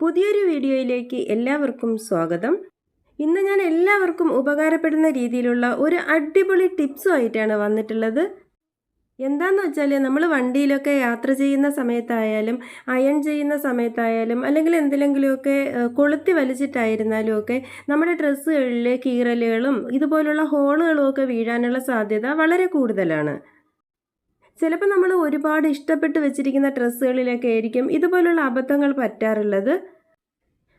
പുതിയൊരു വീഡിയോയിലേക്ക് എല്ലാവർക്കും സ്വാഗതം. ഇന്ന് ഞാൻ എല്ലാവർക്കും ഉപകാരപ്പെടുന്ന രീതിയിലുള്ള ഒരു അടിപൊളി ടിപ്സും ആയിട്ടാണ് വന്നിട്ടുള്ളത്. എന്താന്ന് വെച്ചാൽ നമ്മൾ വണ്ടിയിലൊക്കെ യാത്ര ചെയ്യുന്ന സമയത്തായാലും അയൺ ചെയ്യുന്ന സമയത്തായാലും അല്ലെങ്കിൽ എന്തിലെങ്കിലുമൊക്കെ ഏഹ്, കൊളുത്തി വലിച്ചിട്ടായിരുന്നാലും ഒക്കെ നമ്മുടെ ഡ്രസ്സുകളിൽ കീറലുകളും ഇതുപോലുള്ള ഹോളുകളും ഒക്കെ വീഴാനുള്ള സാധ്യത വളരെ കൂടുതലാണ്. ചിലപ്പോൾ നമ്മൾ ഒരുപാട് ഇഷ്ടപ്പെട്ട് വെച്ചിരിക്കുന്ന ഡ്രസ്സുകളിലൊക്കെ ആയിരിക്കും ഇതുപോലുള്ള അബദ്ധങ്ങൾ പറ്റാറുള്ളത്.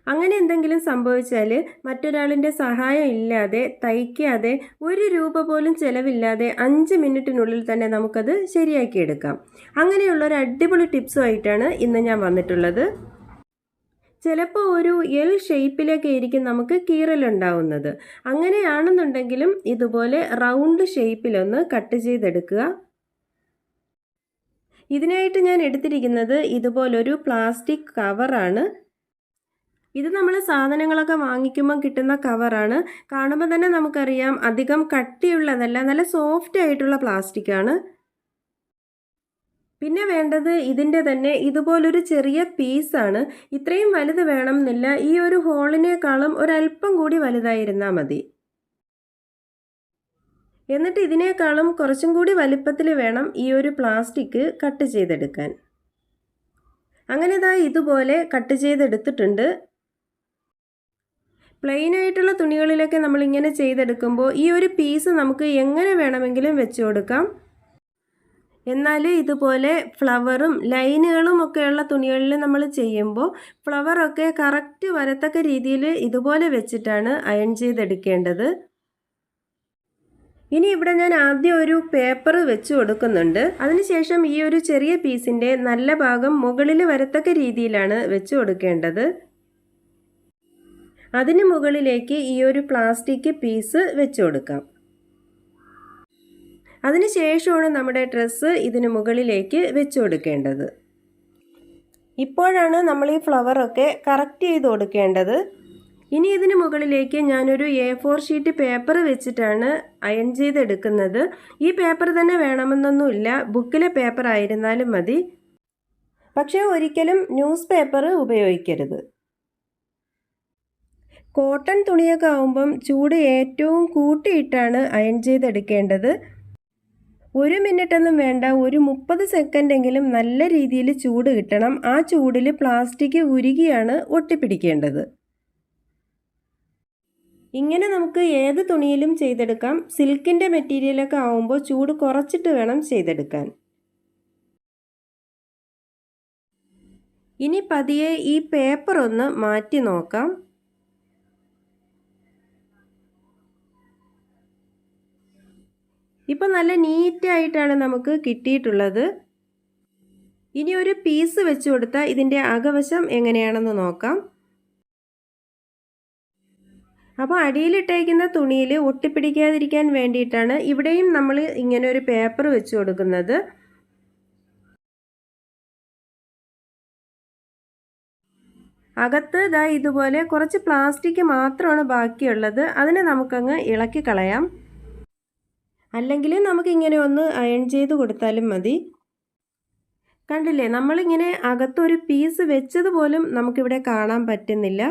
അങ്ങനെ എന്തെങ്കിലും സംഭവിച്ചാൽ മറ്റൊരാളിന്റെ സഹായം ഇല്ലാതെ തയ്ക്കാതെ ഒരു രൂപ പോലും ചിലവില്ലാതെ അഞ്ച് മിനിറ്റിനുള്ളിൽ തന്നെ നമുക്കത് ശരിയാക്കിയെടുക്കാം. അങ്ങനെയുള്ള ഒരു അടിപൊളി ടിപ്സുമായിട്ടാണ് ഇന്ന് ഞാൻ വന്നിട്ടുള്ളത്. ചിലപ്പോൾ ഒരു എൽ ഷേപ്പിലൊക്കെ ആയിരിക്കും നമുക്ക് കീറലുണ്ടാവുന്നത് അങ്ങനെയാണെന്നുണ്ടെങ്കിലും ഇതുപോലെ റൗണ്ട് ഷേപ്പിലൊന്ന് കട്ട് ചെയ്തെടുക്കുക. ഇതിനായിട്ട് ഞാൻ എടുത്തിരിക്കുന്നത് ഇതുപോലൊരു പ്ലാസ്റ്റിക് കവറാണ് ഇത് നമ്മൾ സാധനങ്ങളൊക്കെ വാങ്ങിക്കുമ്പോൾ കിട്ടുന്ന കവറാണ് കാണുമ്പോൾ തന്നെ നമുക്കറിയാം അധികം കട്ടിയുള്ളതല്ല നല്ല സോഫ്റ്റ് ആയിട്ടുള്ള പ്ലാസ്റ്റിക് ആണ്. പിന്നെ വേണ്ടത് ഇതിന്റെ തന്നെ ഇതുപോലൊരു ചെറിയ പീസാണ് ഇത്രയും വലുത് വേണമെന്നില്ല. ഈ ഒരു ഹോളിനേക്കാളും ഒരല്പം കൂടി വലുതായിരുന്നാൽ മതി. എന്നിട്ട് ഇതിനേക്കാളും കുറച്ചും കൂടി വലിപ്പത്തിൽ വേണം ഈ ഒരു പ്ലാസ്റ്റിക് കട്ട് ചെയ്തെടുക്കാൻ. അങ്ങനെ ഇതാ ഇതുപോലെ കട്ട് ചെയ്തെടുത്തിട്ടുണ്ട്. പ്ലെയിൻ ആയിട്ടുള്ള തുണികളിലൊക്കെ നമ്മൾ ഇങ്ങനെ ചെയ്തെടുക്കുമ്പോൾ ഈ ഒരു പീസ് നമുക്ക് എങ്ങനെ വേണമെങ്കിലും വെച്ച് കൊടുക്കാം. എന്നാൽ ഇതുപോലെ ഫ്ലവറും ലൈനുകളും ഒക്കെയുള്ള തുണികളിൽ നമ്മൾ ചെയ്യുമ്പോൾ ഫ്ലവറൊക്കെ കറക്റ്റ് വരത്തക്ക രീതിയിൽ ഇതുപോലെ വെച്ചിട്ടാണ് അയൺ ചെയ്തെടുക്കേണ്ടത്. ഇനി ഇവിടെ ഞാൻ ആദ്യം ഒരു പേപ്പർ വെച്ച് കൊടുക്കുന്നുണ്ട്. അതിനുശേഷം ഈ ഒരു ചെറിയ പീസിന്റെ നല്ല ഭാഗം മുകളിൽ വരത്തക്ക രീതിയിലാണ് വെച്ച് കൊടുക്കേണ്ടത്. അതിന് മുകളിലേക്ക് ഈ ഒരു പ്ലാസ്റ്റിക് പീസ് വെച്ച് കൊടുക്കാം. അതിനുശേഷമാണ് നമ്മുടെ ഡ്രസ്സ് ഇതിന് മുകളിലേക്ക് വെച്ച് കൊടുക്കേണ്ടത്. ഇപ്പോഴാണ് നമ്മൾ ഈ ഫ്ലവറൊക്കെ കറക്റ്റ് ചെയ്ത് കൊടുക്കേണ്ടത്. ഇനി ഇതിന് മുകളിലേക്ക് ഞാനൊരു എ ഫോർ ഷീറ്റ് പേപ്പർ വെച്ചിട്ടാണ് അയൺ ചെയ്തെടുക്കുന്നത്. ഈ പേപ്പർ തന്നെ വേണമെന്നൊന്നുമില്ല. ബുക്കിലെ പേപ്പർ ആയിരുന്നാലും മതി. പക്ഷേ ഒരിക്കലും ന്യൂസ് പേപ്പർ ഉപയോഗിക്കരുത്. കോട്ടൺ തുണിയൊക്കെ ആവുമ്പം ചൂട് ഏറ്റവും കൂട്ടിയിട്ടാണ് അയൺ ചെയ്തെടുക്കേണ്ടത്. ഒരു മിനിറ്റൊന്നും വേണ്ട. ഒരു മുപ്പത് സെക്കൻഡെങ്കിലും നല്ല രീതിയിൽ ചൂട് കിട്ടണം. ആ ചൂടിൽ പ്ലാസ്റ്റിക് ഉരുകിയാണ് ഒട്ടിപ്പിടിക്കേണ്ടത്. ഇങ്ങനെ നമുക്ക് ഏത് തുണിയിലും ചെയ്തെടുക്കാം. സിൽക്കിന്റെ മെറ്റീരിയലൊക്കെ ആവുമ്പോൾ ചൂട് കുറച്ചിട്ട് വേണം ചെയ്തെടുക്കാൻ. ഇനി പതിയെ ഈ പേപ്പർ ഒന്ന് മാറ്റി നോക്കാം. ഇപ്പം നല്ല നീറ്റായിട്ടാണ് നമുക്ക് കിട്ടിയിട്ടുള്ളത്. ഇനി ഒരു പീസ് വെച്ച് കൊടുത്താൽ ഇതിന്റെ അകവശം എങ്ങനെയാണെന്ന് നോക്കാം. അപ്പോൾ അടിയിലിട്ടേക്കുന്ന തുണിയിൽ ഒട്ടിപ്പിടിക്കാതിരിക്കാൻ വേണ്ടിയിട്ടാണ് ഇവിടെയും നമ്മൾ ഇങ്ങനെ ഒരു പേപ്പർ വെച്ച് കൊടുക്കുന്നത്. അകത്ത് ഇതാ ഇതുപോലെ കുറച്ച് പ്ലാസ്റ്റിക് മാത്രമാണ് ബാക്കിയുള്ളത്. അതിനെ നമുക്കങ്ങ് ഇളക്കി കളയാം. അല്ലെങ്കിൽ നമുക്കിങ്ങനെ ഒന്ന് അയൺ ചെയ്ത് കൊടുത്താലും മതി. കണ്ടില്ലേ? നമ്മളിങ്ങനെ അകത്തൊരു പീസ് വെച്ചത് പോലും നമുക്കിവിടെ കാണാൻ പറ്റുന്നില്ല.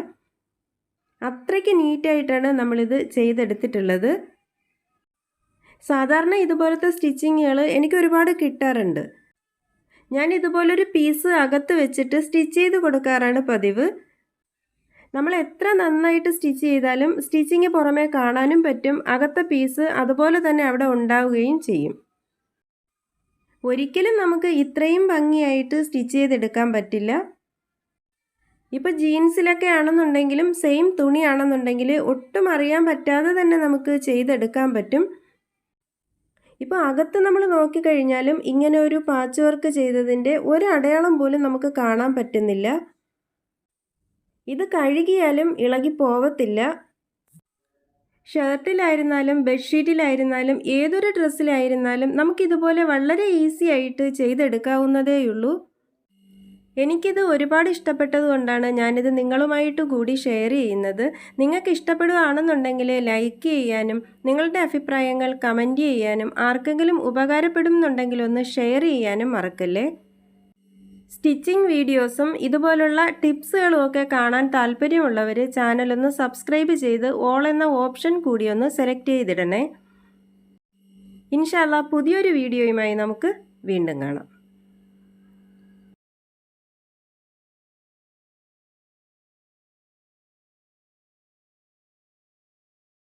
അത്രയ്ക്ക് നീറ്റായിട്ടാണ് നമ്മളിത് ചെയ്തെടുത്തിട്ടുള്ളത്. സാധാരണ ഇതുപോലത്തെ സ്റ്റിച്ചിങ്ങുകൾ എനിക്ക് ഒരുപാട് കിട്ടാറുണ്ട്. ഞാൻ ഇതുപോലൊരു പീസ് അകത്ത് വെച്ചിട്ട് സ്റ്റിച്ച് ചെയ്ത് കൊടുക്കാറാണ് പതിവ്. നമ്മൾ എത്ര നന്നായിട്ട് സ്റ്റിച്ച് ചെയ്താലും സ്റ്റിച്ചിങ് പുറമേ കാണാനും പറ്റും. അകത്തെ പീസ് അതുപോലെ തന്നെ അവിടെ ഉണ്ടാവുകയും ചെയ്യും. ഒരിക്കലും നമുക്ക് ഇത്രയും ഭംഗിയായിട്ട് സ്റ്റിച്ച് ചെയ്തെടുക്കാൻ പറ്റില്ല. ഇപ്പോൾ ജീൻസിലൊക്കെ ആണെന്നുണ്ടെങ്കിലും സെയിം തുണിയാണെന്നുണ്ടെങ്കിൽ ഒട്ടും അറിയാൻ പറ്റാതെ തന്നെ നമുക്ക് ചെയ്തെടുക്കാൻ പറ്റും. ഇപ്പോൾ അകത്ത് നമ്മൾ നോക്കിക്കഴിഞ്ഞാലും ഇങ്ങനെ ഒരു പാച്ച് വർക്ക് ചെയ്തതിന്റെ ഒരു അടയാളം പോലും നമുക്ക് കാണാൻ പറ്റുന്നില്ല. ഇത് കഴുകിയാലും ഇളകി പോവത്തില്ല. ഷർട്ടിലായിരുന്നാലും ബെഡ്ഷീറ്റിലായിരുന്നാലും ഏതൊരു ഡ്രസ്സിലായിരുന്നാലും നമുക്കിതുപോലെ വളരെ ഈസി ആയിട്ട് ചെയ്തെടുക്കാവുന്നതേയുള്ളൂ. എനിക്കിത് ഒരുപാട് ഇഷ്ടപ്പെട്ടത് കൊണ്ടാണ് ഞാനിത് നിങ്ങളുമായിട്ട് കൂടി ഷെയർ ചെയ്യുന്നത്. നിങ്ങൾക്ക് ഇഷ്ടപ്പെടുകയാണെന്നുണ്ടെങ്കിൽ ലൈക്ക് ചെയ്യാനും നിങ്ങളുടെ അഭിപ്രായങ്ങൾ കമന്റ് ചെയ്യാനും ആർക്കെങ്കിലും ഉപകാരപ്പെടുന്നുണ്ടെങ്കിൽ ഒന്ന് ഷെയർ ചെയ്യാനും മറക്കല്ലേ? സ്റ്റിച്ചിങ് വീഡിയോസും ഇതുപോലുള്ള ടിപ്സുകളും ഒക്കെ കാണാൻ താല്പര്യമുള്ളവർ ചാനലൊന്ന് സബ്സ്ക്രൈബ് ചെയ്ത് ഓൾ എന്ന ഓപ്ഷൻ കൂടി ഒന്ന് സെലക്ട് ചെയ്തിടണേ. ഇൻഷാല്ല പുതിയൊരു വീഡിയോയുമായി നമുക്ക് വീണ്ടും കാണാം.